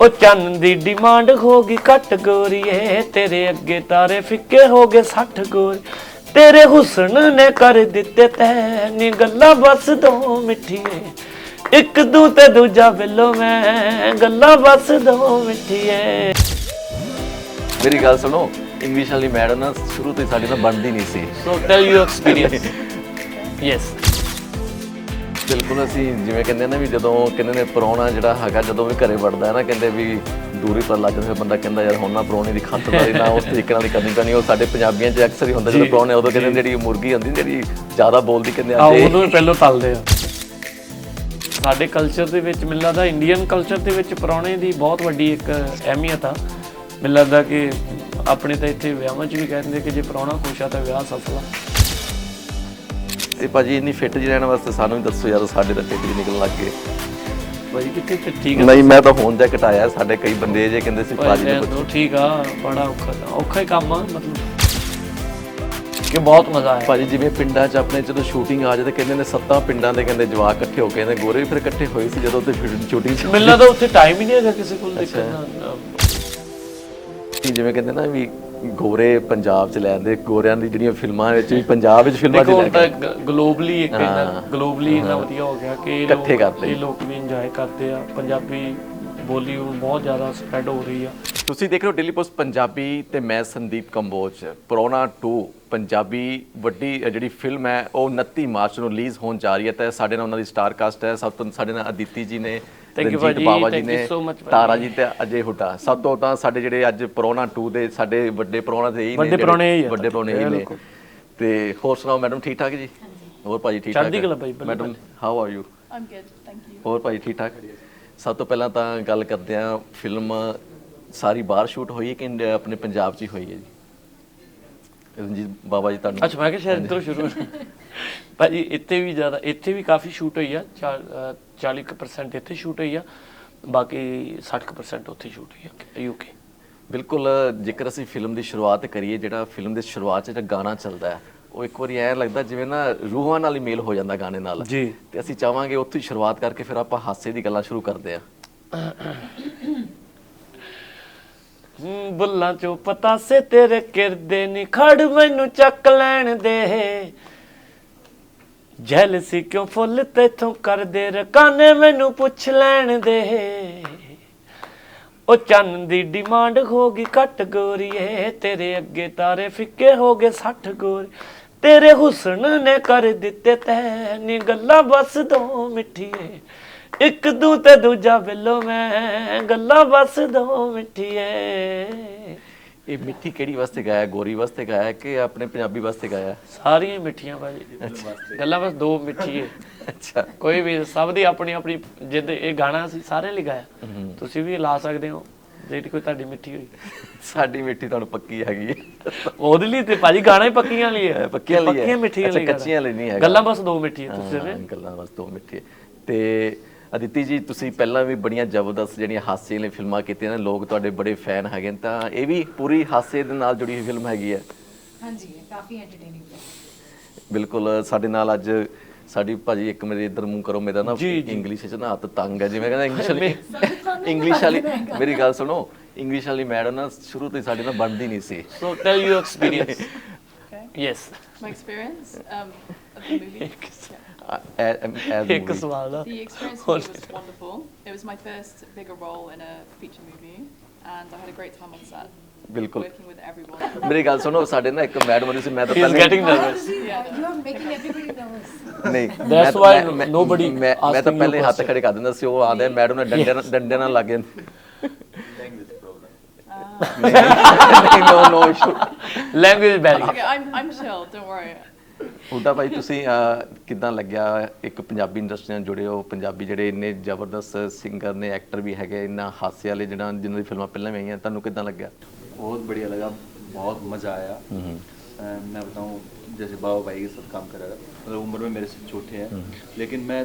ਉਹ ਚੰਨ ਦੀ ਡਿਮਾਂਡ ਹੋ ਗਈ ਘੱਟ ਗੋਰੀਏ ਤੇਰੇ ਅੱਗੇ ਤਾਰੇ ਫਿੱਕੇ ਹੋ ਗਏ 60 ਗੋਰੀ। ਤੇਰੇ ਹੁਸਨ ਨੇ ਕਰ ਦਿੱਤੇ ਤੈ ਨੀ ਗੱਲਾਂ ਬਸ ਦੋ ਮਿੱਠੀਏ। ਇੱਕ ਦੂ ਤੇ ਦੂਜਾ ਬਿੱਲੋ ਮੈਂ ਗੱਲਾਂ ਬਸ ਦੋ ਮਿੱਠੀਏ। ਮੇਰੀ ਗੱਲ ਸੁਣੋ ਇੰਗਲਿਸ਼ ਵਾਲੀ ਮੈਡਮ ਨਾ ਸ਼ੁਰੂ ਤੋਂ ਹੀ ਸਾਡੀ ਨਾਲ ਬਣਦੀ ਨਹੀਂ ਸੀ। So tell you experience yes ਬਿਲਕੁਲ ਅਸੀਂ ਜਿਵੇਂ ਕਹਿੰਦੇ ਨਾ ਵੀ ਜਦੋਂ ਕਹਿੰਦੇ ਨੇ ਪ੍ਰਾਹੁਣਾ ਜਿਹੜਾ ਹੈਗਾ ਜਦੋਂ ਵੀ ਘਰੇ ਵੜਦਾ ਹੈ ਨਾ ਕਹਿੰਦੇ ਵੀ ਦੂਰੀ ਪਰ ਲੱਗ ਜਾਂਦਾ ਫਿਰ ਬੰਦਾ ਕਹਿੰਦਾ ਯਾਰ ਹੁਣ ਨਾ ਪ੍ਰਾਹੁਣੇ ਦੀ ਖਾਤਰਦਾਰੀ ਨਾ ਉਸ ਤਰੀਕੇ ਨਾਲ ਕਰਨੀ ਪੈਣੀ। ਉਹ ਸਾਡੇ ਪੰਜਾਬੀਆਂ 'ਚ ਅਕਸਰ ਹੀ ਹੁੰਦਾ ਜਦੋਂ ਪ੍ਰਾਹੁਣੇ ਉਦੋਂ ਕਹਿੰਦੇ ਜਿਹੜੀ ਮੁਰਗੀ ਹੁੰਦੀ ਜਿਹੜੀ ਜ਼ਿਆਦਾ ਬੋਲਦੀ ਕਹਿੰਦੇ ਆ ਉਹਨੂੰ ਵੀ ਪਹਿਲਾਂ ਤਲਦੇ ਆ। ਸਾਡੇ ਕਲਚਰ ਦੇ ਵਿੱਚ ਮੈਨੂੰ ਲੱਗਦਾ ਇੰਡੀਅਨ ਕਲਚਰ ਦੇ ਵਿੱਚ ਪੁਰਾਣੇ ਦੀ ਬਹੁਤ ਵੱਡੀ ਇੱਕ ਅਹਿਮੀਅਤ ਆ। ਮੈਨੂੰ ਲੱਗਦਾ ਕਿ ਆਪਣੇ ਤਾਂ ਇੱਥੇ ਵਿਆਹਾਂ 'ਚ ਵੀ ਕਹਿੰਦੇ ਕਿ ਜੇ ਪੁਰਾਣਾ ਖੁਸ਼ ਆ ਤਾਂ ਵਿਆਹ ਸਫਲ ਆ। ਤੇ ਭਾਜੀ ਇੰਨੀ ਫਿੱਟ ਜੀ ਰਹਿਣ ਵਾਸਤੇ ਸਾਨੂੰ ਵੀ ਦੱਸੋ ਯਾਰ ਸਾਡੇ ਤਾਂ ਫਿੱਟ ਜੀ ਨਿਕਲਣ ਲੱਗ ਗਏ। ਭਾਈ ਕਿੱਥੇ ਫਿਰ ਠੀਕ ਆ? ਨਹੀਂ ਮੈਂ ਤਾਂ ਹੁਣ ਜਾ ਘਟਾਇਆ ਸਾਡੇ ਕਈ ਬੰਦੇ ਜੇ ਕਹਿੰਦੇ ਸੀ ਭਾਜੀ ਨੂੰ ਤੋਂ ਠੀਕ ਆ ਬੜਾ ਔਖਾ ਔਖਾ ਹੀ ਕੰਮ ਆ ਮਤਲਬ ਕਿ ਬਹੁਤ ਮਜ਼ਾ ਆਇਆ। ਭਾਜੀ ਜਿਵੇਂ ਪਿੰਡਾਂ 'ਚ ਆਪਣੇ ਜਦੋਂ ਸ਼ੂਟਿੰਗ ਆ ਤਾਂ ਕਹਿੰਦੇ ਨੇ ਸੱਤਾਂ ਪਿੰਡਾਂ ਦੇ ਕਹਿੰਦੇ ਜਵਾਕ ਇਕੱਠੇ ਹੋ ਕੇ ਕਹਿੰਦੇ ਗੋਰੇ ਵੀ ਫਿਰ ਇਕੱਠੇ ਹੋਏ ਸੀ ਜਦੋਂ ਤੇ ਸ਼ੂਟਿੰਗ 'ਚ। ਮੈਨੂੰ ਲੱਗਦਾ ਉੱਥੇ ਟਾਈਮ ਹੀ ਨਹੀਂ ਹੈਗਾ ਕਿਸੇ ਕੋਲ ਦੇਖਣ ਦਾ। ਜਿਵੇਂ ਕਹਿੰਦੇ ਨਾ ਵੀ ਗੋਰੇ ਪੰਜਾਬ 'ਚ ਲੈ ਆਂਦੇ ਗੋਰਿਆਂ ਦੀ ਜਿਹੜੀਆਂ ਫਿਲਮਾਂ ਵਿੱਚ ਵੀ ਪੰਜਾਬ ਵਿੱਚ ਫਿਲਮਾਂ 'ਚ ਦੇਖੋ ਲੈ ਹੁਣ ਕੇ ਤਾਂ ਗਲੋਬਲੀ ਇੱਕ ਇਹਨਾਂ ਗਲੋਬਲੀ ਇੰਨਾ ਵਧੀਆ ਹੋ ਗਿਆ ਕਿ ਇਹ ਇਕੱਠੇ ਲੋਕ- ਕਰਦੇ। ਇਹ ਲੋਕ ਵੀ ਇੰਜੋਏ ਕਰਦੇ ਆ। ਪੰਜਾਬੀ ਬੋਲੀ ਹੁਣ ਬਹੁਤ ਜ਼ਿਆਦਾ ਸਪਰੈਡ ਹੋ ਰਹੀ ਆ। ਤੁਸੀਂ ਦੇਖ ਰਹੇ ਹੋ ਡੇਲੀ ਪੋਸਟ ਪੰਜਾਬੀ ਤੇ ਮੈਂ ਸੰਦੀਪ ਕੰਬੋਜ। ਪ੍ਰੋਨਾ 2 ਪੰਜਾਬੀ ਵੱਡੀ ਅ, ਜਿਹੜੀ ਫਿਲਮ ਹੈ ਉਹ 29 ਮਾਰਚ ਨੂੰ ਰਿਲੀਜ਼ ਹੋਣ ਜਾ ਰਹੀ ਹੈ ਤੇ ਸਾਡੇ ਨਾਲ ਉਹਨਾਂ ਦੀ ਸਟਾਰ ਕਾਸਟ ਹੈ। ਸਭ ਤੋਂ ਸਾਡੇ ਨਾਲ ਅਦਿਤੀ ਜੀ ਨੇ Thank you ਰਣਜੀਤ ਭਾਜੀ, ਬਾਵਾ ਜੀ thank you ਨੇ so much ਭਾਜੀ। ਤਾਰਾ ਜੀ। ਤੇ ਅਜੇ ਹੁੱਡਾ ਸਭ ਤੋਂ ਤਾਂ ਸਾਡੇ ਜਿਹੜੇ ਅੱਜ ਪ੍ਰੋਨਾ 2 ਦੇ ਸਾਡੇ ਵੱਡੇ ਪ੍ਰੋਨਾ ਦੇ ਹੀ ਨੇ ਵੱਡੇ ਜਿਹੜੇ- ਪ੍ਰਾਹੁਣੇ ਇਹੀ ਆ। ਵੱਡੇ ਪ੍ਰੋਨੇ ਹੀ ਨੇ। ਤੇ ਹੋਰ ਸੁਣਾਓ ਮੈਡਮ ਠੀਕ ਠਾਕ ਜੀ? ਹੋਰ ਭਾਜੀ ਠੀਕ ਠਾਕ ਚੜ੍ਹਦੀ ਕਲਾ ਭਾਈ, ਬੱਲੇ madam how are you I'm good, thank you. ਹੋਰ ਭਾਈ ਠੀਕ ਠਾਕ? ਸਭ ਤੋਂ ਪਹਿਲਾਂ ਤਾਂ ਗੱਲ ਕਰਦੇ ਆ ਫਿਲਮ ਸਾਰੀ ਬਾਹਰ ਸ਼ੂਟ ਹੋਈ ਹੈ ਕਿ ਇੰਡੀਆ- ਆਪਣੇ ਪੰਜਾਬ 'ਚ ਹੀ ਹੋਈ ਹੈ ਜੀ? ਰਣਜੀਤ ਬਾਬਾ ਜੀ ਤੁਹਾਨੂੰ ਅੱਛਾ ਮੈਂ ਕਿਹਾ ਸ਼ਾਇਦ ਇੱਧਰੋਂ ਸ਼ੁਰੂ ਭਾਜੀ ਇੱਥੇ ਵੀ ਜ਼ਿਆਦਾ ਇੱਥੇ ਵੀ ਕਾਫੀ ਸ਼ੂਟ ਹੋਈ ਆ 40% ਇੱਥੇ ਸ਼ੂਟ ਹੋਈ ਆ ਬਾਕੀ 60% ਉੱਥੇ ਸ਼ੂਟ ਹੋਈ ਆ ਯੂਕੇ ਬਿਲਕੁਲ ਜੇਕਰ ਅਸੀਂ ਫਿਲਮ ਦੀ ਸ਼ੁਰੂਆਤ ਕਰੀਏ ਜਿਹੜਾ ਫਿਲਮ ਦੀ ਸ਼ੁਰੂਆਤ 'ਚ ਜਿਹੜਾ ਗਾਣਾ ਚੱਲਦਾ ਹੈ ਉਹ ਇੱਕ ਵਾਰੀ ਐਂ ਲੱਗਦਾ ਜਿਵੇਂ ਨਾ ਰੂਹਾਂ ਨਾਲ ਹੀ ਮੇਲ ਹੋ ਜਾਂਦਾ ਗਾਣੇ ਨਾਲ। ਜੀ। ਤੇ ਅਸੀਂ ਚਾਹਾਂਗੇ ਉੱਥੋਂ ਹੀ ਸ਼ੁਰੂਆਤ ਕਰਕੇ ਫਿਰ ਆਪਾਂ ਹਾਸੇ ਦੀ ਗੱਲਾਂ ਸ਼ੁਰੂ ਕਰਦੇ ਆ ਬੁੱਲਾਂ ਚੋਂ ਪਤਾਸੇ ਤੇਰੇ ਕਿਰਦੇ ਨੀ ਖੜ ਮੈਨੂੰ ਚੱਕ ਲੈਣ ਦੇ। ਜੈਲਸੀ ਕਿਉਂ ਫੁੱਲ ਤੇਥੋਂ ਕਰਦੇ ਰਕਾਨੇ? ਮੈਨੂੰ ਪੁੱਛ ਲੈਣ ਦੇ। ਉਹ ਚੰਨ ਦੀ ਡਿਮਾਂਡ ਹੋ ਗਈ ਘੱਟ ਗੋਰੀਏ। ਤੇਰੇ ਅੱਗੇ ਤਾਰੇ ਫਿੱਕੇ ਹੋ ਗਏ 60 ਗੋਰੀ। ਤੇਰੇ ਹੁਸਨ ਨੇ ਕਰ ਦਿੱਤੇ ਤੈ ਨੀ ਗੱਲਾਂ ਬਸ ਦੋ ਮਿੱਠੀਏ। ਇੱਕ ਦੂ ਤੇ ਦੂਜਾ ਬਿੱਲੋ ਮੈਂ। ਗੱਲਾਂ ਬਸ ਦੋ ਮਿੱਠੀਏ। ਇਹ ਮਿੱਠੀ ਕਿਹੜੀ ਵਾਸਤੇ ਗਾਇਆ? ਗੋਰੀ ਵਾਸਤੇ ਗਾਇਆ ਕਿ ਆਪਣੇ ਪੰਜਾਬੀ ਵਾਸਤੇ ਗਾਇਆ? ਸਾਰੀਆਂ ਹੀ ਮਿੱਠੀਆਂ ਭਾਜੀ। ਗੱਲਾਂ ਬਸ ਦੋ ਮਿੱਠੀਏ ਅੱਛਾ। ਕੋਈ ਵੀ ਸਭ ਦੀ ਆਪਣੀ ਆਪਣੀ ਜਿੱਦ ਇਹ ਗਾਣਾ ਸੀ ਸਾਰੇ ਲਈ ਗਾਇਆ। ਤੁਸੀਂ ਵੀ ਲਾ ਸਕਦੇ ਹੋ। ਜਿਹੜੀ ਕੋਈ ਤੁਹਾਡੀ ਮਿੱਠੀ ਹੋਈ। ਸਾਡੀ ਮਿੱਠੀ ਤੁਹਾਨੂੰ ਪੱਕੀ ਹੈਗੀ ਹੈ। ਉਹਦੇ ਲਈ ਤੇ ਭਾਜੀ ਗਾਣਾ ਹੀ ਪੱਕੀਆਂ ਲਈ ਹੈ। ਪੱਕੀਆਂ ਲਈ ਹੈ। ਪੱਕੀਆਂ ਮਿੱਠੀਆਂ ਲਈ। ਕੱਚੀਆਂ ਲਈ ਨਹੀਂ ਹੈਗਾ। ਗੱਲਾਂ ਬਸ ਦੋ ਮਿੱਠੀਆਂ ਤੁਸੀਂ ਹਾਂ, ਗੱਲਾਂ ਬਸ ਦੋ ਮਿੱਠੇ ਤੇ ਅਦਿਤੀ ਜੀ ਤੁਸੀਂ ਪਹਿਲਾਂ ਵੀ ਬੜੀਆਂ ਜ਼ਬਰਦਸਤ ਜਿਹੜੀਆਂ ਹਾਸੇ ਵਾਲੀਆਂ ਫਿਲਮਾਂ ਕੀਤੀਆਂ ਨੇ ਲੋਕ ਤੁਹਾਡੇ ਬੜੇ ਫੈਨ ਹੈਗੇ ਨੇ ਤਾਂ ਇਹ ਵੀ ਪੂਰੀ ਹਾਸੇ ਦੇ ਨਾਲ ਜੁੜੀ ਹੋਈ ਫਿਲਮ ਹੈਗੀ ਹੈ। ਹਾਂਜੀ ਕਾਫੀ entertaining ਹੈ। ਬਿਲਕੁਲ ਸਾਡੇ ਨਾਲ ਅੱਜ ਸਾਡੀ ਭਾਜੀ ਇੱਕ ਮੇਰੇ ਇੱਧਰ ਮੂੰਹ ਕਰੋ ਮੇਰਾ ਨਾ ਇੰਗਲਿਸ਼ 'ਚ ਨਾ ਹੱਥ ਤੰਗ ਹੈ ਜਿਵੇਂ ਕਹਿੰਦਾ ਇੰਗਲਿਸ਼ ਵਾਲੀ ਇੰਗਲਿਸ਼ ਵਾਲੀ ਮੇਰੀ ਗੱਲ ਸੁਣੋ ਇੰਗਲਿਸ਼ ਵਾਲੀ ਮੈਡਮ ਨਾ ਸ਼ੁਰੂ ਤੋਂ ਹੀ ਸਾਡੇ ਨਾਲ ਬਣਦੀ ਨਹੀਂ ਸੀ। So tell you experience. Yes My experience? Um, of the movie. As ਇੱਕ ਸਵਾਲ ਦਾ The experience for me was wonderful. It was my first bigger role in a feature movie, and I had a great time on set, ਬਿਲਕੁਲ working with everyone. ਮੇਰੀ ਗੱਲ ਸੁਣੋ ਸਾਡੇ ਨਾ ਇੱਕ madam ਹੁੰਦੀ ਸੀ ਮੈਂ ਤਾਂ ਹੀ ਇਜ਼ ਪਹਿਲੇ getting nervous Yeah, no. You're making everybody nervous. ਨਹੀਂ That's ਮੈਂ- why ਮੈਂ- ਮੈਂ- nobody ਮੈਂ ਮੈਂ ਤਾਂ asking you ਪਹਿਲੇ ਹੱਥ question. ਖੜੇ ਕਰ ਦਿੰਦਾ ਸੀ ਉਹ ਆਦੇ ਮੈਡਮ ਨੇ ਡੰਡੇ ਨਾਲ ਡੰਡੇ ਨਾਲ ਲੱਗੇ ਨਹੀਂ no no issue language barrier Okay, I'm, I'm chill, don't worry. ਹੁਦਾ ਭਾਈ ਤੁਸੀਂ ਅਹ, ਕਿੱਦਾਂ ਲੱਗਿਆ ਇੱਕ ਪੰਜਾਬੀ ਇੰਡਸਟਰੀ ਨਾਲ ਜੁੜੇ ਹੋ ਪੰਜਾਬੀ ਜਿਹੜੇ ਇੰਨੇ ਜ਼ਬਰਦਸਤ ਸਿੰਗਰ ਨੇ ਐਕਟਰ ਵੀ ਹੈਗੇ ਇੰਨਾ ਹਾਸੇ ਵਾਲੇ ਜਿਹੜਾ ਜਿਨ੍ਹਾਂ ਦੀ ਫਿਲਮਾਂ ਪਹਿਲਾਂ ਵੀ ਆਈਆਂ ਤੁਹਾਨੂੰ ਕਿੱਦਾਂ ਲੱਗਿਆ बहुत बढ़िया लगा बहुत मज़ा आया अ, मैं बताऊं जैसे बाबा भाई के साथ काम कर रहा था मतलब उम्र में मेरे से छोटे हैं लेकिन मैं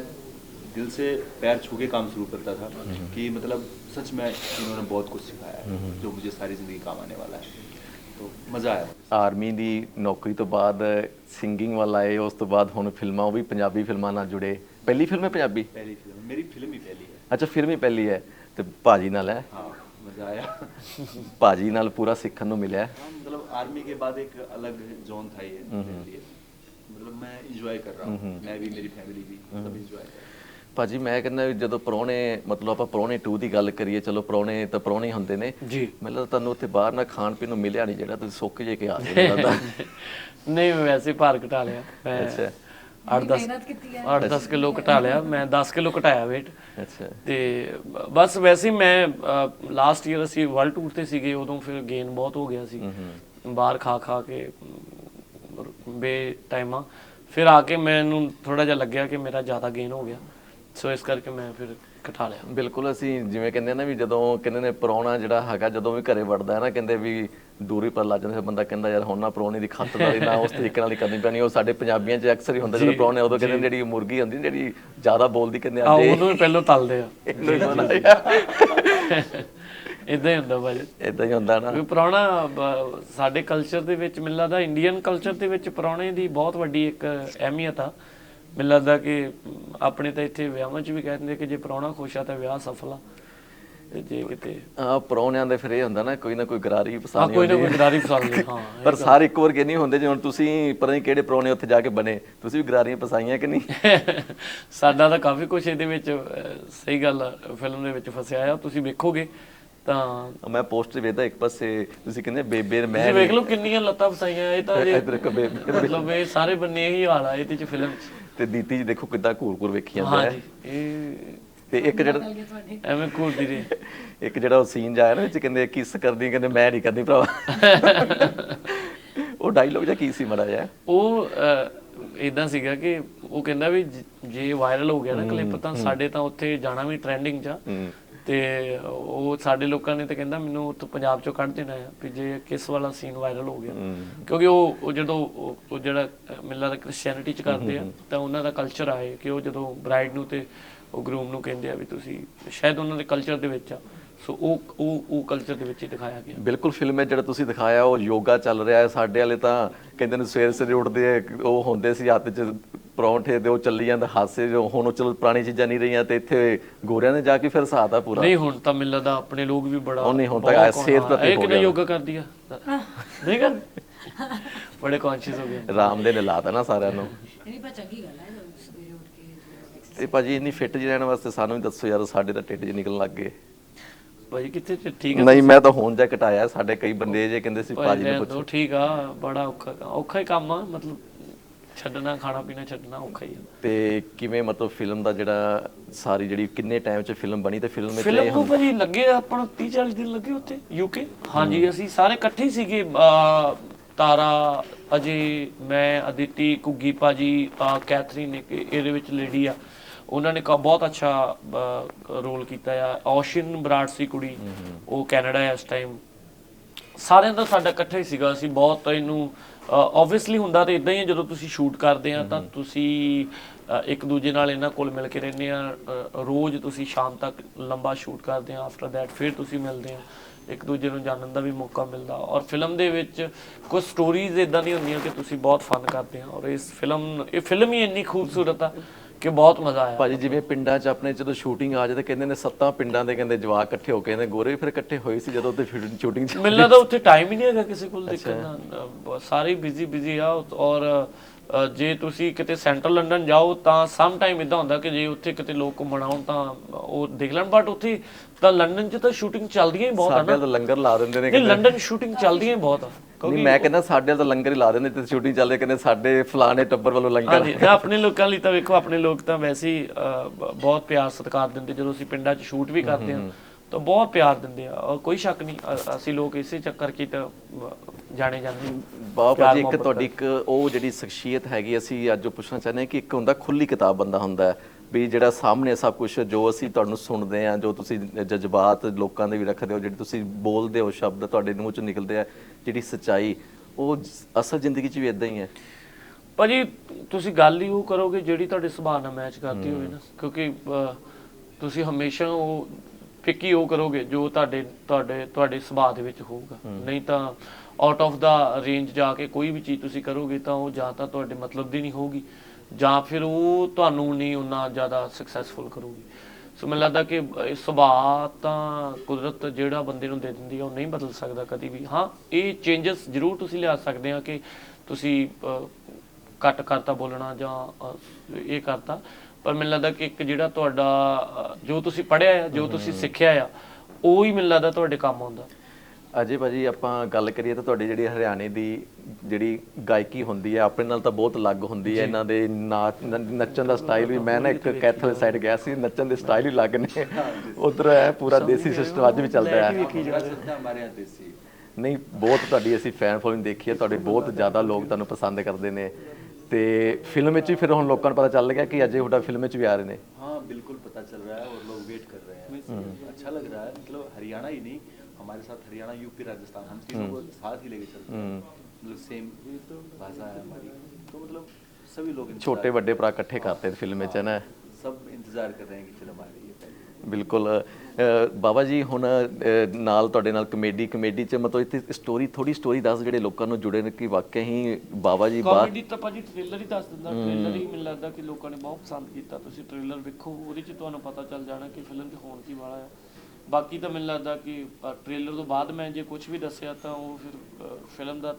दिल से पैर छू के काम शुरू करता था कि मतलब सच में इन्होंने बहुत कुछ सिखाया है जो मुझे सारी ज़िंदगी काम आने वाला है ਤੋਂ ਮਜ਼ਾ ਆਇਆ। ਆਰਮੀ ਦੀ ਨੌਕਰੀ ਤੋਂ ਬਾਅਦ ਸਿੰਗਿੰਗ ਵੱਲ ਆਏ ਉਸ ਤੋਂ ਬਾਅਦ ਹੁਣ ਫਿਲਮਾਂ ਉਹ ਵੀ ਪੰਜਾਬੀ ਫਿਲਮਾਂ ਨਾਲ ਜੁੜੇ। ਪਹਿਲੀ ਫਿਲਮ ਹੈ ਪੰਜਾਬੀ? ਪਹਿਲੀ ਫਿਲਮ ਮੇਰੀ ਫਿਲਮ ਹੀ ਪਹਿਲੀ ਹੈ। ਅੱਛਾ ਫਿਲਮ ਹੀ ਪਹਿਲੀ ਹੈ। ਤੇ ਭਾਜੀ ਨਾਲ ਹੈ? ਹਾਂ ਮਜ਼ਾ ਆਇਆ। ਭਾਜੀ ਨਾਲ ਪੂਰਾ ਸਿੱਖਣ ਨੂੰ ਮਿਲਿਆ। ਮਤਲਬ ਆਰਮੀ ਕੇ ਬਾਅਦ ਇੱਕ ਅਲੱਗ ਜ਼ੋਨ ਥਾ ਇਹ ਮਤਲਬ ਮੈਂ ਇੰਜੋਏ ਕਰ ਰਹਾ ਹੂੰ। ਮੈਂ ਵੀ ਮੇਰੀ ਫੈਮਿਲੀ ਵੀ ਮਤਲਬ ਇੰਜੋਏ ਕਰ ਭਾਜੀ ਮੈਂ ਕਹਿੰਦਾ ਵੀ ਜਦੋਂ ਪ੍ਰਾਹੁਣੇ ਮਤਲਬ ਆਪਾਂ ਪ੍ਰਾਹੁਣੇ 2 ਦੀ ਗੱਲ ਕਰੀਏ ਚਲੋ ਪ੍ਰਾਹੁਣੇ ਤਾਂ ਪ੍ਰਾਹੁਣੇ ਹੀ ਹੁੰਦੇ ਨੇ। ਜੀ। ਮੈਨੂੰ ਲੱਗਦਾ ਤੁਹਾਨੂੰ ਉੱਥੇ ਬਾਹਰ ਨਾ ਖਾਣ ਪੀਣ ਨੂੰ ਮਿਲਿਆ ਨਹੀਂ ਜਿਹੜਾ ਤੁਸੀਂ ਸੁੱਕ ਜੇ ਕੇ ਆ ਗਏ ਲੱਗਦਾ ਨਹੀਂ ਮੈਂ ਵੈਸੇ ਭਾਰ ਘਟਾ ਲਿਆ। ਮੈਂ ਅੱਛਾ। 8-10 ਮਿਹਨਤ ਕੀਤੀ ਹੈ 8-10 ਕਿਲੋ ਘਟਾ ਲਿਆ। ਮੈਂ 10 ਕਿਲੋ ਘਟਾਇਆ weight ਅੱਛਾ। ਤੇ ਬਸ ਵੈਸੇ ਹੀ ਮੈਂ ਲਾਸਟ ਈਅਰ ਅਸੀਂ ਵਰਲਡ ਟੂਰ ਤੇ ਸੀਗੇ ਉਦੋਂ ਫਿਰ ਗੇਨ ਬਹੁਤ ਹੋ ਗਿਆ ਸੀ। ਬਾਹਰ ਖਾ ਖਾ ਕੇ ਬੇ ਟਾਈਮਾਂ। ਫਿਰ ਆ ਕੇ ਮੈਨੂੰ ਥੋੜਾ ਜਿਹਾ ਲੱਗਿਆ ਕਿ ਮੇਰਾ ਜ਼ਿਆਦਾ ਗੇਨ ਹੋ ਗਿਆ। ਸੋ ਇਸ ਕਰਕੇ ਮੈਂ ਫਿਰ ਘਟਾ ਲਿਆ। ਬਿਲਕੁਲ ਅਸੀਂ ਜਿਵੇਂ ਕਹਿੰਦੇ ਨਾ ਵੀ ਜਦੋਂ ਕਹਿੰਦੇ ਨੇ ਪ੍ਰਾਹੁਣਾ ਜਿਹੜਾ ਹੈਗਾ ਜਦੋਂ ਵੀ ਘਰੇ ਵੜਦਾ ਹੈ ਨਾ ਕਹਿੰਦੇ ਵੀ ਦੂਰੀ ਪਰ ਲੱਗ ਜਾਂਦਾ ਫਿਰ ਬੰਦਾ ਕਹਿੰਦਾ ਯਾਰ ਹੁਣ ਨਾ ਪ੍ਰਾਹੁਣੇ ਦੀ ਖਾਤਰਦਾਰੀ ਨਾ ਉਸ ਤਰੀਕੇ ਨਾਲ ਹੀ ਕਰਨੀ ਪੈਣੀ। ਉਹ ਸਾਡੇ ਪੰਜਾਬੀਆਂ 'ਚ ਅਕਸਰ ਹੀ ਹੁੰਦਾ ਜਦੋਂ ਪ੍ਰਾਹੁਣੇ ਉਦੋਂ ਕਹਿੰਦੇ ਜਿਹੜੀ ਮੁਰਗੀ ਹੁੰਦੀ ਜਿਹੜੀ ਜ਼ਿਆਦਾ ਬੋਲਦੀ ਕਹਿੰਦੇ ਆ ਇਹ ਉਹਨੂੰ ਪਹਿਲਾਂ ਤਲਦੇ ਆ। ਇਦਾਂ ਹੀ ਹੁੰਦਾ ਭਾਜੀ। ਇਦਾਂ ਹੀ ਹੁੰਦਾ ਨਾ। ਕਿਉਂਕਿ ਪੁਰਾਣਾ ਸਾਡੇ ਕਲਚਰ ਦੇ ਵਿੱਚ ਮੈਨੂੰ ਲੱਗਦਾ ਇੰਡੀਅਨ ਕਲਚਰ ਦੇ ਵਿੱਚ ਪੁਰਾਣੇ ਦੀ ਬਹੁਤ ਵੱਡੀ ਇੱਕ ਅਹਿਮੀਅਤ ਆ। ਮੈਨੂੰ ਲੱਗਦਾ ਕਿ ਆਪਣੇ ਤਾਂ ਇੱਥੇ ਵਿਆਹਾਂ 'ਚ ਵੀ ਕਹਿੰਦੇ ਕਿ ਜੇ ਪੁਰਾਣਾ ਖੁਸ਼ ਆ ਤਾਂ ਵਿਆਹ ਸਫਲ ਆ। ਜੇ ਕਿਤੇ ਆ ਪ੍ਰਾਹੁਣਿਆਂ ਦੇ ਫਿਰ ਇਹ ਹੁੰਦਾ ਨਾ ਕੋਈ ਨਾ ਕੋਈ ਗਰਾਰੀ ਆ ਪਸੰਦ ਕੋਈ ਨਾ ਕੋਈ ਗਰਾਰੀ ਨਹੀਂ ਹਾਂ ਪਰ ਸਾਰੇ ਇੱਕੋ ਵਰਗੇ ਨਹੀਂ ਹੁੰਦੇ ਜਿਵੇਂ ਹੁਣ ਤੁਸੀਂ ਪਤਾ ਨਹੀਂ ਕਿਹੜੇ ਪ੍ਰਾਹੁਣੇ ਉੱਥੇ ਜਾ ਕੇ ਬਣੇ ਤੁਸੀਂ ਵੀ ਗਰਾਰੀਆਂ ਪਸਾਈਆਂ ਕਿ ਨਹੀਂ? ਸਾਡਾ ਤਾਂ ਕਾਫੀ ਕੁਝ ਇਹਦੇ ਵਿੱਚ ਅਹ, ਸਹੀ ਗੱਲ ਫਿਲਮ ਦੇ ਵਿੱਚ ਫਸਿਆ ਆ। ਤੁਸੀਂ ਵੇਖੋਗੇ ਤਾਂ ਮੈਂ ਪੋਸਟਰ ਵੇਖਦਾ ਇੱਕ ਪਾਸੇ ਤੁਸੀਂ ਕਹਿੰਦੇ ਬੇਬੇ ਮੈਂ ਵੇਖ ਲਓ ਕਿੰਨੀਆਂ ਲੱਤਾਂ ਫਸਾਈਆਂ ਇਹ ਤਾਂ ਜੇ ਇੱਧਰ ਇੱਕ ਬੇਬੇ ਮਤਲਬ ਇਹ ਸਾਰੇ ਬੰਨੇ ਇਹੀ ਹਾਲ ਆ ਇਹਦੇ ਚ ਫਿਲਮ ਚ। ਤੇ ਦੀਤੀ ਜੀ ਦੇਖੋ ਕਿੱਦਾਂ ਘੂਰ ਘੂਰ ਵੇਖੀ ਜਾਂਦਾ ਹੈ। ਇਹ ਤੇ ਇੱਕ ਜਿਹੜਾ ਐਵੇਂ ਘੂਰਦੀ ਰਹੀ। ਇੱਕ ਜਿਹੜਾ ਉਹ ਸੀਨ ਜਾਇਆ ਨਾ ਵਿੱਚ ਕਹਿੰਦੇ ਕਿਸ ਕਰਦੀ ਕਹਿੰਦੇ ਮੈਂ ਨਹੀਂ ਕਰਦੀ ਭਰਾਵਾ। ਉਹ ਡਾਇਲੋਗ ਜਾਂ ਕੀ ਸੀ ਮੜਾ ਜਾ ਉਹ ਇਦਾਂ ਸੀਗਾ ਕਿ ਉਹ ਕਹਿੰਦਾ ਵੀ ਜ- ਵਾਇਰਲ ਹੋ ਗਿਆ ਨਾ ਕਲਿੱਪ ਤਾਂ ਸਾਡੇ ਤਾਂ ਉੱਥੇ ਜਾਣਾ ਵੀ ਟ੍ਰੈਂਡਿੰਗ 'ਚ। ਤੇ ਉਹ ਸਾਡੇ ਲੋਕਾਂ ਨੇ ਤਾਂ ਕਹਿੰਦਾ ਮੈਨੂੰ ਉੱਥੋਂ ਪੰਜਾਬ ਚੋਂ ਕੱਢ ਦੇਣਾ ਆ ਵੀ ਜੇ ਕਿਸ ਵਾਲਾ ਸੀਨ ਵਾਇਰਲ ਹੋ ਗਿਆ। ਕਿਉਂਕਿ ਉਹ ਉਹ ਜਦੋਂ ਉਹ ਜਿਹੜਾ ਮੈਨੂੰ ਲੱਗਦਾ ਕ੍ਰਿਸਚੀਅਨਿਟੀ 'ਚ ਕਰਦੇ ਆ ਤਾਂ ਉਹਨਾਂ ਦਾ ਕਲਚਰ ਆਏ ਕਿ ਉਹ ਜਦੋਂ ਬ੍ਰਾਈਡ ਨੂੰ ਤੇ ਉਹ ਗਰੂਮ ਨੂੰ ਕਹਿੰਦੇ ਆ ਵੀ ਤੁਸੀਂ ਸ਼ਾਇਦ ਉਹਨਾਂ ਦੇ ਕਲਚਰ ਦੇ ਵਿੱਚ ਆ। ਸੋ ਉਹ ਉਹ ਉਹ ਕਲਚਰ ਦੇ ਵਿੱਚ ਹੀ ਦਿਖਾਇਆ ਗਿਆ। ਬਿਲਕੁਲ ਫਿਲਮ ਵਿੱਚ ਜਿਹੜਾ ਤੁਸੀਂ ਦਿਖਾਇਆ ਉਹ ਯੋਗਾ ਚੱਲ ਰਿਹਾ ਹੈ। ਸਾਡੇ ਵਾਲੇ ਤਾਂ ਕਹਿੰਦੇ ਨੇ ਸਵੇਰ ਸਵੇਰੇ ਉੱਠਦੇ ਆ, ਉਹ ਹੁੰਦੇ ਸੀ ਹੱਥ 'ਚ ਪਰੌਂਠੇ ਤੇ ਉਹ ਚੱਲੀ ਜਾਂਦਾ ਹਾਸੇ ਜੋ ਹੁਣ ਉਹ ਚਲੋ ਪੁਰਾਣੀ ਚੀਜ਼ਾਂ ਨਹੀਂ ਰਹੀਆਂ ਤੇ ਇੱਥੇ ਗੋਰਿਆਂ ਨੇ ਜਾ ਕੇ ਫਿਰ ਸਾਤਾ ਪੂਰਾ। ਨਹੀਂ ਹੁਣ ਤਾਂ ਮੈਨੂੰ ਲੱਗਦਾ ਆਪਣੇ ਲੋਕ ਵੀ ਬੜਾ ਉਹ ਨਹੀਂ, ਹੁਣ ਤਾਂ ਸਿਹਤ ਹਾਂ, ਪ੍ਰਤੀ ਇਹ ਹੋ ਗਿਆ। ਯੋਗਾ ਕਰਦੀ ਆ? ਨਹੀਂ ਕਰ। ਬੜੇ ਕੌਨਸ਼ੀਅਸ ਹੋ ਗਏ। ਰਾਮ ਦੇ ਨੇ ਲਾਤਾ ਨਾ ਸਾਰਿਆਂ ਨੂੰ। ਨਹੀਂ ਪਰ ਚੰਗੀ ਗੱਲ ਹੈ ਜਦੋਂ ਸਵੇਰੇ ਉੱਠ ਕੇ ਤੇ ਭਾਜੀ ਇੰਨੀ ਫਿੱਟ ਜੀ ਰਹਿਣ ਵਾਸਤੇ ਸਾਨੂੰ ਵੀ ਦੱਸੋ ਯਾਰ ਸਾਡੇ ਤਾਂ ਢਿੱਡ ਜੀ ਨਿਕਲਣ ਲੱਗ ਗਏ। ਭਾਜੀ ਕਿੱਥੇ ਚ- ਠੀਕ ਹੈ ਨਹੀਂ ਮੈਂ ਤਾਂ ਹੁਣ ਜਾ ਘਟਾਇਆ ਸਾਡੇ ਕਈ ਬੰਦੇ ਜੇ ਕਹਿੰਦੇ ਸੀ ਭਾਜੀ ਨੂੰ ਪੁੱਛੋ। ਦੋ ਠੀਕ ਆ ਬੜਾ ਔਖਾ ਔਖਾ ਹੀ ਕੰਮ ਆ ਮਤਲਬ ਛੱਡਣਾ ਖਾਣਾ ਪੀਣਾ ਛੱਡਣਾ ਔਖਾ ਹੀ ਆ। ਤੇ ਕਿਵੇਂ ਮਤਲਬ ਫਿਲਮ ਦਾ ਜਿਹੜਾ ਸਾਰੀ ਜਿਹੜੀ ਕਿੰਨੇ ਟਾਈਮ 'ਚ ਫਿਲਮ ਬਣੀ ਤੇ ਫਿਲਮ ਵਿੱਚ ਫਿਲਮ ਨੂੰ ਭਾਜੀ ਲੱਗੇ ਆਪਾਂ ਨੂੰ 30 40 ਦਿਨ ਲੱਗੇ ਉੱਥੇ ਯੂਕੇ ਹਾਂਜੀ ਅਸੀਂ ਸਾਰੇ ਇਕੱਠੇ ਹੀ ਸੀਗੇ ਅਹ, ਤਾਰਾ ਅਜੇ ਮੈਂ ਅਦਿੱਤੀ ਕੁੱਗੀ ਭਾਜੀ ਅਹ, ਕੈਥਰੀਨ ਇੱਕ ਇਹਦੇ ਵਿੱਚ ਲੇਡੀ ਆ। ਉਹਨਾਂ ਨੇ ਕਾ ਬਹੁਤ ਅੱਛਾ ਰੋਲ ਕੀਤਾ ਆ। ਔਸ਼ਨ ਬਰਾੜ ਸੀ ਕੁੜੀ ਉਹ ਕੈਨੇਡਾ ਹੈ ਇਸ ਟਾਈਮ ਸਾਰਿਆਂ ਦਾ ਸਾਡਾ ਇਕੱਠਾ ਹੀ ਸੀਗਾ। ਅਸੀਂ ਬਹੁਤ ਇਹਨੂੰ ਆਬਵੀਅਸਲੀ ਹੁੰਦਾ ਤੇ ਇਦਾਂ ਹੀ ਹੈ ਜਦੋਂ ਤੁਸੀਂ ਸ਼ੂਟ ਕਰਦੇ ਆ ਤਾਂ ਤੁਸੀਂ ਇੱਕ ਦੂਜੇ ਨਾਲ ਇਹਨਾਂ ਕੋਲ ਮਿਲ ਕੇ ਰਹਿੰਦੇ ਆ। ਰੋਜ਼ ਤੁਸੀਂ ਸ਼ਾਮ ਤੱਕ ਲੰਬਾ ਸ਼ੂਟ ਕਰਦੇ ਆ। ਆਫਟਰ ਦੈਟ ਫਿਰ ਤੁਸੀਂ ਮਿਲਦੇ ਆ। ਇੱਕ ਦੂਜੇ ਨੂੰ ਜਾਣਨ ਦਾ ਵੀ ਮੌਕਾ ਮਿਲਦਾ। ਔਰ ਫਿਲਮ ਦੇ ਵਿੱਚ ਕੁਝ ਸਟੋਰੀਜ਼ ਇਦਾਂ ਦੀਆਂ ਹੁੰਦੀਆਂ ਕਿ ਤੁਸੀਂ ਬਹੁਤ ਫਨ ਕਰਦੇ ਆ। ਔਰ ਇਸ ਫਿਲਮ ਇਹ ਫਿਲਮ ਹੀ ਇੰਨੀ ਖੂਬਸੂਰਤ ਆ ਕਿ ਬਹੁਤ ਮਜ਼ਾ ਆਇਆ। ਭਾਜੀ ਜਿਵੇਂ ਪਿੰਡਾਂ 'ਚ ਆਪਣੇ ਜਦੋਂ ਸ਼ੂਟਿੰਗ ਆ ਜਾਏ ਕਹਿੰਦੇ ਨੇ ਸੱਤਾਂ ਪਿੰਡਾਂ ਦੇ ਕਹਿੰਦੇ ਜਵਾਕ ਇਕੱਠੇ ਹੋ ਕੇ ਕਹਿੰਦੇ ਗੋਰੇ ਫਿਰ ਇਕੱਠੇ ਹੋਏ ਸੀ ਜਦੋਂ ਉੱਥੇ ਸ਼ੂਟਿੰਗ 'ਚ। ਮੈਨੂੰ ਲੱਗਦਾ ਉੱਥੇ ਟਾਈਮ ਹੀ ਨਹੀਂ ਹੈਗਾ ਕਿਸੇ ਕੋਲ ਦੇਖਣ ਦਾ। ਸਾਰੇ ਬਿਜ਼ੀ ਬਿਜ਼ੀ ਆ। ਔਰ ਜੇ ਤੁਸੀਂ ਕਿਤੇ ਸੈਂਟਰਲ ਲੰਡਨ ਜਾਓ ਤਾਂ ਸਮ ਟਾਈਮ ਇਦਾਂ ਹੁੰਦਾ ਕਿ ਜੇ ਉੱਥੇ ਕਿਤੇ ਲੋਕ ਘੁੰਮਣ ਆਉਣ ਤਾਂ ਉਹ ਦੇਖ ਲੈਣ ਬਟ ਉੱਥੇ ਤਾਂ ਲੰਡਨ 'ਚ ਤਾਂ ਸ਼ੂਟਿੰਗ ਚੱਲਦੀਆਂ ਹੀ ਬਹੁਤ ਆ ਸਾਡੇ ਨਾ। ਤਾਂ ਲੰਗਰ ਲਾ ਦਿੰਦੇ ਨੇ ਨਹੀਂ ਲੰਡਨ ਸ਼ੂਟਿੰਗ ਚੱਲਦੀਆਂ ਹੀ ਬਹੁਤ ਆ। ਨਹੀਂ ਮੈਂ ਕਹਿੰਦਾ ਸਾਡੇ ਤਾਂ ਲੰਗਰ ਹੀ ਲਾ ਦਿੰਦੇ ਤੇ ਸ਼ੂਟਿੰਗ ਚੱਲਦੇ ਕਹਿੰਦੇ ਸਾਡੇ ਫਲਾਣੇ ਟੱਬਰ ਵੱਲੋਂ ਲੰਗਰ। ਹਾਂਜੀ ਤੇ ਆਪਣੇ ਲੋਕਾਂ ਲਈ ਤਾਂ ਵੇਖੋ ਆਪਣੇ ਲੋਕ ਤਾਂ ਵੈਸੇ ਹੀ ਅਹ, ਬ- ਬਹੁਤ ਪਿਆਰ ਸਤਿਕਾਰ ਦਿੰਦੇ ਜਦੋਂ ਅਸੀਂ ਪਿੰਡਾਂ 'ਚ ਸ਼ੂਟ ਵੀ ਕਰਦੇ ਹਾਂ ਤਾਂ ਬਹੁਤ ਪਿਆਰ ਦਿੰਦੇ ਆ। ਔਰ ਕੋਈ ਸ਼ੱਕ ਨਹੀਂ ਅ- ਅਸੀਂ ਲੋਕ ਇਸੇ ਚੱਕਰ ਕੀ ਤਾਂ ਅਹ, ਜਾਣੇ ਜਾਂਦੇ ਹਾਂ। ਬਾਬਾ ਇੱਕ ਤੁਹਾਡੀ ਇੱਕ ਉਹ ਜਿਹੜੀ ਸ਼ਖਸੀਅਤ ਹੈਗੀ ਅਸੀਂ ਅੱਜ ਉਹ ਪੁੱਛਣਾ ਚਾਹੁੰਦੇ ਹਾਂ ਕਿ ਇੱਕ ਹੁੰਦਾ ਖੁੱਲੀ ਕਿਤਾਬ ਬੰਦਾ ਹੁੰਦਾ ਹੈ। ਵੀ ਜਿਹੜਾ ਸਾਹਮਣੇ ਸਭ ਕੁਝ ਜੋ ਅਸੀਂ ਤੁਹਾਨੂੰ ਸੁਣਦੇ ਆ ਜੋ ਤੁਸੀਂ ਜਜ਼ਬਾਤ ਲੋਕਾਂ ਦੇ ਵੀ ਰੱਖਦੇ ਹੋ ਜਿਹੜੇ ਤੁਸੀਂ ਬੋਲਦੇ ਹੋ ਸ਼ਬਦ ਤੁਹਾਡੇ ਮੂੰਹ ਚੋਂ ਨਿਕਲਦੇ ਆ ਜਿਹੜੀ ਸੱਚਾਈ ਉਹ ਅਸਲ ਜ਼ਿੰਦਗੀ 'ਚ ਵੀ ਇਦਾਂ ਹੀ ਹੈ। ਭਾਜੀ ਤੁਸੀਂ ਗੱਲ ਹੀ ਉਹ ਕਰੋਗੇ ਜਿਹੜੀ ਤੁਹਾਡੇ ਸੁਭਾਅ ਨਾਲ ਮੈਚ ਕਰਦੀ ਹੋਵੇ ਨਾ। ਕਿਉਂਕਿ ਤੁਸੀਂ ਹਮੇਸ਼ਾ ਉਹ ਫਿੱਕੀ ਉਹ ਕਰੋਗੇ ਜੋ ਤੁਹਾਡੇ ਤੁਹਾਡੇ ਤੁਹਾਡੇ ਸੁਭਾਅ ਦੇ ਵਿੱਚ ਹੋਊਗਾ। ਨਹੀਂ ਤਾਂ ਆਊਟ ਆਫ ਦਾ ਰੇਂਜ ਜਾ ਕੇ ਕੋਈ ਵੀ ਚੀਜ਼ ਤੁਸੀਂ ਕਰੋਗੇ ਤਾਂ ਉਹ ਜਾਂ ਤਾਂ ਤੁਹਾਡੇ ਮਤਲਬ ਦੀ ਨਹੀਂ ਹੋਊਗੀ। ਜਾਂ ਫਿਰ ਉਹ ਤੁਹਾਨੂੰ ਨਹੀਂ ਉਨਾ ਜ਼ਿਆਦਾ ਸਕਸੈਸਫੁਲ ਕਰੂਗੀ। ਸੋ ਮੈਨੂੰ ਲੱਗਦਾ ਕਿ ਸੁਭਾਅ ਤਾਂ ਕੁਦਰਤ ਜਿਹੜਾ ਬੰਦੇ ਨੂੰ ਦੇ ਦਿੰਦੀ ਆ ਉਹ ਨਹੀਂ ਬਦਲ ਸਕਦਾ ਕਦੀ ਵੀ। ਹਾਂ ਇਹ ਚੇਂਜਸ ਜ਼ਰੂਰ ਤੁਸੀਂ ਲਿਆ ਸਕਦੇ ਆ ਕਿ ਤੁਸੀਂ ਘੱਟ ਕਰਤਾ ਬੋਲਣਾ ਜਾਂ ਇਹ ਕਰਤਾ। ਪਰ ਮੈਨੂੰ ਲੱਗਦਾ ਕਿ ਇੱਕ ਜਿਹੜਾ ਤੁਹਾਡਾ ਜੋ ਤੁਸੀਂ ਪੜ੍ਹਿਆ ਆ ਜੋ ਤੁਸੀਂ ਸਿੱਖਿਆ ਆ ਉਹ ਹੀ ਮੈਨੂੰ ਲੱਗਦਾ ਤੁਹਾਡੇ ਕੰਮ ਆਉਂਦਾ। ਅਜੇ ਭਾਜੀ ਆਪਾਂ ਗੱਲ ਕਰੀਏ ਤਾਂ ਤੁਹਾਡੀ ਜਿਹੜੀ ਹਰਿਆਣੇ ਦੀ ਜਿਹੜੀ ਗਾਇਕੀ ਹੁੰਦੀ ਹੈ ਆਪਣੇ ਨਾਲ ਤਾਂ ਬਹੁਤ ਅਲੱਗ ਹੁੰਦੀ ਹੈ ਇਹਨਾਂ ਦੇ ਨਾਚ ਨ- ਨੱਚਣ ਦਾ ਸਟਾਈਲ ਵੀ ਮੈਂ ਨਾ ਇੱਕ ਕੈਥਲ ਸਾਈਡ ਗਿਆ ਸੀ ਨੱਚਣ ਦੇ ਸਟਾਈਲ ਹੀ ਅਲੱਗ ਨੇ ਉਧਰ ਹੈ ਪੂਰਾ ਦੇਸੀ ਸਿਸਟਮ ਅੱਜ ਵੀ ਚੱਲਦਾ ਹੈ भंगड़ा चलता है हमारे यहाँ देसी ਨਹੀਂ ਬਹੁਤ ਤੁਹਾਡੀ ਅਸੀਂ ਫੈਨ ਫੋਲੋਇੰਗ ਦੇਖੀ ਹੈ ਤੁਹਾਡੇ ਬਹੁਤ ਜ਼ਿਆਦਾ ਲੋਕ ਤੁਹਾਨੂੰ ਪਸੰਦ ਕਰਦੇ ਨੇ ਤੇ ਫਿਲਮ ਵਿੱਚ ਵੀ ਫਿਰ ਹੁਣ ਲੋਕਾਂ ਨੂੰ ਪਤਾ ਚੱਲ ਗਿਆ ਕਿ ਅਜੇ ਹੁੱਡਾ ਫਿਲਮ ਵਿੱਚ ਵੀ ਆ ਰਹੇ ਨੇ हाँ बिल्कुल पता चल रहा है और लोग वेट कर रहे हैं अच्छा लग रहा है मतलब हरियाणा ही नहीं हमारे साथ हरियाणा यूपी राजस्थान हम तीनों को साथ ही लेके चलते हैं मतलब सेम भाषा है हमारी तो मतलब सभी लोग इंतजार- ਛੋਟੇ ਵੱਡੇ ਭਰਾ ਇਕੱਠੇ ਕਰਤੇ ਫਿਲਮ ਵਿੱਚ ਹੈ ਨਾ सब इंतजार कर रहे हैं कि फिल्म आ रही है पहले ਬਿਲਕੁਲ ਅ, ਬਾਬਾ ਜੀ ਹੁਣ ਅ, ਨਾਲ ਤੁਹਾਡੇ ਨਾਲ ਕਮੇਡੀ ਕਮੇਡੀ ਚ ਮਤਲਬ ਇੱਥੇ ਸਟੋਰੀ ਥੋੜੀ ਸਟੋਰੀ ਦੱਸ ਜਿਹੜੇ ਲੋਕਾਂ ਨੂੰ ਜੁੜੇ ਨੇ ਕਿ ਵਾਕਿਆ ਹੀ ਬਾਬਾ ਜੀ ਬਾਤ ਕਾਮੇਡੀ ਤਾਂ ਭਾਜੀ ਟ੍ਰੇਲਰ ਹੀ ਦੱਸ ਦਿੰਦਾ ਟ੍ਰੇਲਰ ਹੀ ਮੈਨੂੰ ਲੱਗਦਾ ਕਿ ਲੋਕਾਂ ਨੇ ਬਹੁਤ ਪਸੰਦ ਕੀਤਾ ਤੁਸੀਂ ਟ੍ਰੇਲਰ ਵੇਖੋ ਉਹਦੇ 'ਚ ਤੁਹਾਨੂੰ ਪਤਾ ਚੱਲ ਜਾਣਾ ਕਿ ਫਿਲਮ 'ਚ ਹੋਣ ਕੀ ਵਾਲਾ ਆ ਬਾਕੀ ਤਾਂ ਮੈਨੂੰ ਲੱਗਦਾ ਕਿ ਟ੍ਰੇਲਰ ਤੋਂ ਬਾਅਦ ਮੈਂ ਜੇ ਕੁਝ ਵੀ ਦੱਸਿਆ ਤਾਂ ਉਹ ਫਿਰ ਫਿਲਮ ਦਾ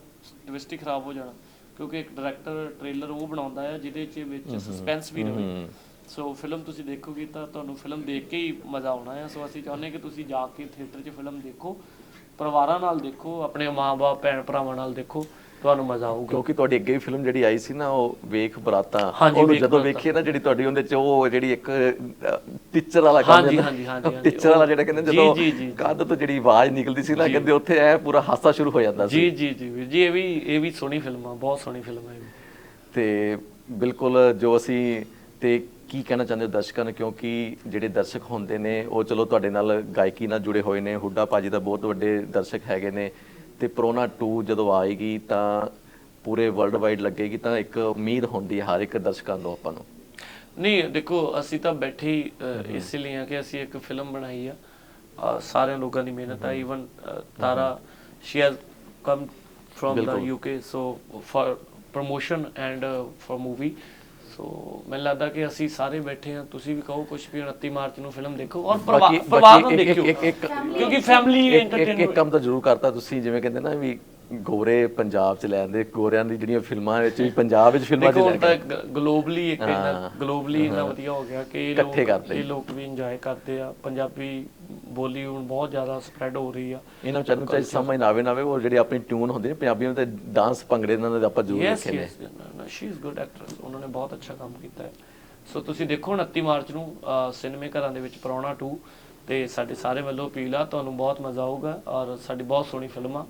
ਟਵਿਸਟ ਹੀ ਖਰਾਬ ਹੋ ਜਾਣਾ। ਕਿਉਂਕਿ ਇੱਕ ਡਾਇਰੈਕਟਰ ਟ੍ਰੇਲਰ ਉਹ ਬਣਾਉਂਦਾ ਹੈ ਜਿਹਦੇ 'ਚ ਵਿੱਚ ਸਸਪੈਂਸ ਵੀ ਰਹੇ। ਸੋ ਫਿਲਮ ਤੁਸੀਂ ਦੇਖੋਗੇ ਤਾਂ ਤੁਹਾਨੂੰ ਫਿਲਮ ਦੇਖ ਕੇ ਹੀ ਮਜ਼ਾ ਆਉਣਾ ਹੈ ਸੋ ਅਸੀਂ ਚਾਹੁੰਦੇ ਹਾਂ ਕਿ ਤੁਸੀਂ ਜਾ ਕੇ ਥੀਏਟਰ 'ਚ ਫਿਲਮ ਦੇਖੋ ਪਰਿਵਾਰਾਂ ਨਾਲ ਦੇਖੋ ਆਪਣੇ ਮਾਂ-ਬਾਪ ਭੈਣ ਭਰਾਵਾਂ ਨਾਲ ਦੇਖੋ। ਤੁਹਾਨੂੰ ਮਜ਼ਾ ਆਊਗਾ ਕਿਉਂਕਿ ਤੁਹਾਡੀ ਅੱਗੇ ਵੀ ਫਿਲਮ ਜਿਹੜੀ ਆਈ ਸੀ ਨਾ ਉਹ ਵੇਖ ਬਰਾਤਾਂ ਵੇਖ ਜਦੋਂ। ਵੇਖੀ ਨਾ ਜਿਹੜੀ ਤੁਹਾਡੀ ਉਹਦੇ ਚ ਉਹ ਜਿਹੜੀ ਇੱਕ ਪਿਕਚਰ ਵਾਲਾ ਕੰਮ ਹਾਂਜੀ, ਹਾਂਜੀ, ਹਾਂਜੀ। ਪਿਕਚਰ ਵਾਲਾ ਜਿਹੜਾ ਕਹਿੰਦੇ ਜਦੋਂ। ਕੱਦ ਤੋਂ ਜਿਹੜੀ ਆਵਾਜ਼ ਨਿਕਲਦੀ ਸੀ ਨਾ ਕਹਿੰਦੇ ਉੱਥੇ ਐ ਪੂਰਾ ਹਾਸਾ ਸ਼ੁਰੂ ਹੋ ਜਾਂਦਾ ਸੀ ਜੀ ਜੀ ਜੀ ਜੀ ਇਹ ਵੀ ਇਹ ਵੀ ਸੋਹਣੀ ਫਿਲਮ ਆ ਬਹੁਤ ਸੋਹਣੀ ਫਿਲਮ ਹੈ ਤੇ ਬਿਲਕੁਲ ਜੋ ਅਸੀਂ ਤੇ ਕੀ ਕਹਿਣਾ ਚਾਹੁੰਦੇ ਹੋ ਦਰਸ਼ਕਾਂ ਨੂੰ ਕਿਉਂਕਿ ਜਿਹੜੇ ਦਰਸ਼ਕ ਹੁੰਦੇ ਨੇ ਉਹ ਚਲੋ ਤੁਹਾਡੇ ਨਾਲ ਗਾਇਕੀ ਨਾਲ ਜੁੜੇ ਹੋਏ ਨੇ ਹੁੱਡਾ ਭਾਜੀ ਦਾ ਬਹੁਤ ਵੱਡੇ ਦਰਸ਼ਕ ਹੈਗੇ ਨੇ ਤੇ ਪ੍ਰੋਨਾ 2 ਜਦੋਂ ਆਏਗੀ ਤਾਂ ਪੂਰੇ ਵਰਲਡ ਵਾਈਡ ਲੱਗੇਗੀ ਤਾਂ ਇੱਕ ਉਮੀਦ ਹੁੰਦੀ ਹੈ ਹਰ ਇੱਕ ਦਰਸ਼ਕਾਂ ਤੋਂ ਆਪਾਂ ਨੂੰ। ਨਹੀਂ ਦੇਖੋ ਅਸੀਂ ਤਾਂ ਬੈਠੇ ਇਸ ਲਈ ਆ ਕਿ ਅਸੀਂ ਇੱਕ ਫਿਲਮ ਬਣਾਈ ਆ। ਸਾਰਿਆਂ ਲੋਕਾਂ ਦੀ ਮਿਹਨਤ ਆ even Tara she has come from the. UK so for promotion and for movie so ਮੈਨੂੰ ਲੱਗਦਾ ਕਿ ਅਸੀਂ ਸਾਰੇ ਬੈਠੇ ਆ ਤੁਸੀਂ ਵੀ ਕਹੋ ਕੁਝ ਵੀ 29 ਮਾਰਚ ਨੂੰ ਫਿਲਮ ਦੇਖੋ ਔਰ ਪਰਿਵਾਰ ਬਾਕੀ- ਪਰਿਵਾਰ ਬਾਕੀ ਨਾਲ ਇੱਕ- ਦੇਖਿਓ। ਇੱਕ- ਇੱਕ- ਕਿਉਂਕਿ ਫੈਮਿਲੀ ਇੱਕ- ਇੱਕ ਇੱਕ ਐਂਟਰਟੇਨਮੈਂਟ ਕੰਮ ਤਾਂ ਜ਼ਰੂਰ ਕਰਤਾ ਤੁਸੀਂ ਜਿਵੇਂ ਕਹਿੰਦੇ ਨਾ ਵੀ ਗੋਰੇ ਪੰਜਾਬ ਚ ਲੈਂਦੇ ਗੋਰਿਆਂ ਦੀ ਜਿਹੜੀਆਂ ਫਿਲਮਾਂ ਵਿੱਚ ਵੀ ਪੰਜਾਬ ਵਿੱਚ ਫਿਲਮਾਂ ਚ ਦੇਖੋ ਲੈ ਹੁਣ ਤਾਂ ਕੇ ਗਲੋਬਲੀ ਇੱਕ ਹਾਂ। ਗਲੋਬਲੀ ਇੰਨਾ ਵਧੀਆ ਹੋ ਗਿਆ ਕਿ ਇਹ ਲੋਕ ਇਕੱਠੇ ਕਰਦੇ। ਇਹ ਲੋਕ ਵੀ ਇੰਜੋਏ ਕਰਦੇ ਆ। ਪੰਜਾਬੀ ਬੋਲੀ ਹੁਣ ਬਹੁਤ ਜ਼ਿਆਦਾ ਸਪਰੈਡ ਹੋ ਰਹੀ ਆ। ਇਹਨਾਂ ਵਿਚਾਰਿਆਂ ਨੂੰ ਚਾਹੇ ਸਮਝ ਨਾ ਆਵੇ ਨਾ ਆਵੇ ਉਹ ਜਿਹੜੀ ਆਪਣੀ ਟਿਊਨ ਹੁੰਦੀ ਨੇ ਪੰਜਾਬੀਆਂ ਤੇ ਡਾਂਸ ਭੰਗੜੇ ਇਹਨਾਂ ਦੇ ਆਪਾਂ ਜ਼ਰੂਰ ਯੈਸ ਦੇਖੇ ਨੇ। Yes she is good actress ਉਹਨਾਂ ਨੇ ਬਹੁਤ ਅੱਛਾ ਕੰਮ ਕੀਤਾ ਹੈ। ਸੋ ਤੁਸੀਂ ਦੇਖੋ 29 ਮਾਰਚ ਨੂੰ ਸਿਨੇਮੇ ਘਰਾਂ ਦੇ ਵਿੱਚ ਪਰੌਣਾ 2 ਤੇ ਸਾਡੇ ਸਾਰੇ ਵੱਲੋਂ ਅਪੀਲ ਆ ਤੁਹਾਨੂੰ ਬਹੁਤ ਮਜ਼ਾ ਆਊਗਾ ਔਰ ਸਾਡੀ ਬਹੁਤ ਸੋਹਣੀ ਫਿਲਮ ਆ।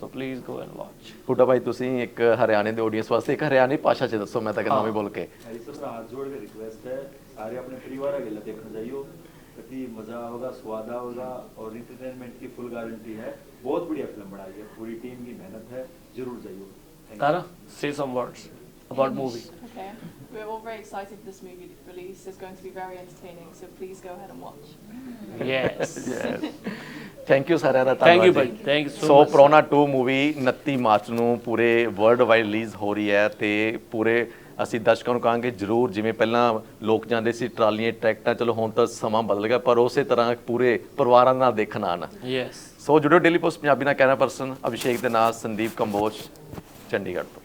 So please go and watch ਬੁੱਢਾ ਭਾਈ ਤੁਸੀਂ ਇੱਕ ਹਰਿਆਣੇ ਦੇ ਆਡੀਅנס ਵਾਸਤੇ ਇੱਕ ਹਰਿਆਣੀ ਭਾਸ਼ਾ 'ਚ ਦੱਸੋ ਮੈਂ ਤਾਂ ਕਹਿੰਦਾ ਮੈਂ ਬੋਲ ਕੇ। ਹਰੀ ਸਰ ਹੱਥ ਜੋੜ ਕੇ ਰਿਕਵੈਸਟ ਹੈ ਸਾਰੇ ਆਪਣੇ ਪਰਿਵਾਰ ਅਗੇ ਦੇਖਣ ਜਾਈਓ कि मजा होगा स्वाद होगा और इंटरटेनमेंट की फुल गारंटी है बहुत बढ़िया फिल्म बनाई है पूरी टीम की मेहनत है जरूर जाइए तारा से some words about movie Okay. We're all very excited for this movie release. It's going to be very entertaining, so please go ahead and watch. Yes thank you ਸਾਰਿਆਂ ਦਾ ਥੈਂਕ ਯੂ ਧੰਨਵਾਦ ਭਾਈ। Thank you so Prahuna 2 movie 29 March ਨੂੰ ਪੂਰੇ world wide release ਹੋ ਰਹੀ ਹੈ ਤੇ ਪੂਰੇ ਅਸੀਂ ਦਰਸ਼ਕਾਂ ਨੂੰ ਕਹਾਂਗੇ ਜਰੂਰ ਜਿਵੇਂ ਪਹਿਲਾਂ ਲੋਕ ਜਾਂਦੇ ਸੀ ਟਰਾਲੀਆਂ ਟਰੈਕਟਾਂ ਚਲੋ ਹੁਣ ਤਾਂ ਸਮਾਂ ਬਦਲ ਗਿਆ ਪਰ ਉਸੇ ਤਰ੍ਹਾਂ ਪੂਰੇ ਪਰਿਵਾਰਾਂ ਨਾਲ ਦੇਖਣ ਆਣ ਯੈਸ ਸੋ ਜੁੜਿਓ ਡੇਲੀ ਪੋਸਟ ਪੰਜਾਬੀ ਨਾਲ ਕਹਿਣਾ ਪਰਸਨ ਅਭਿਸ਼ੇਕ ਦੇ ਨਾਲ ਸੰਦੀਪ ਕੰਬੋਜ ਚੰਡੀਗੜ੍ਹ ਤੋਂ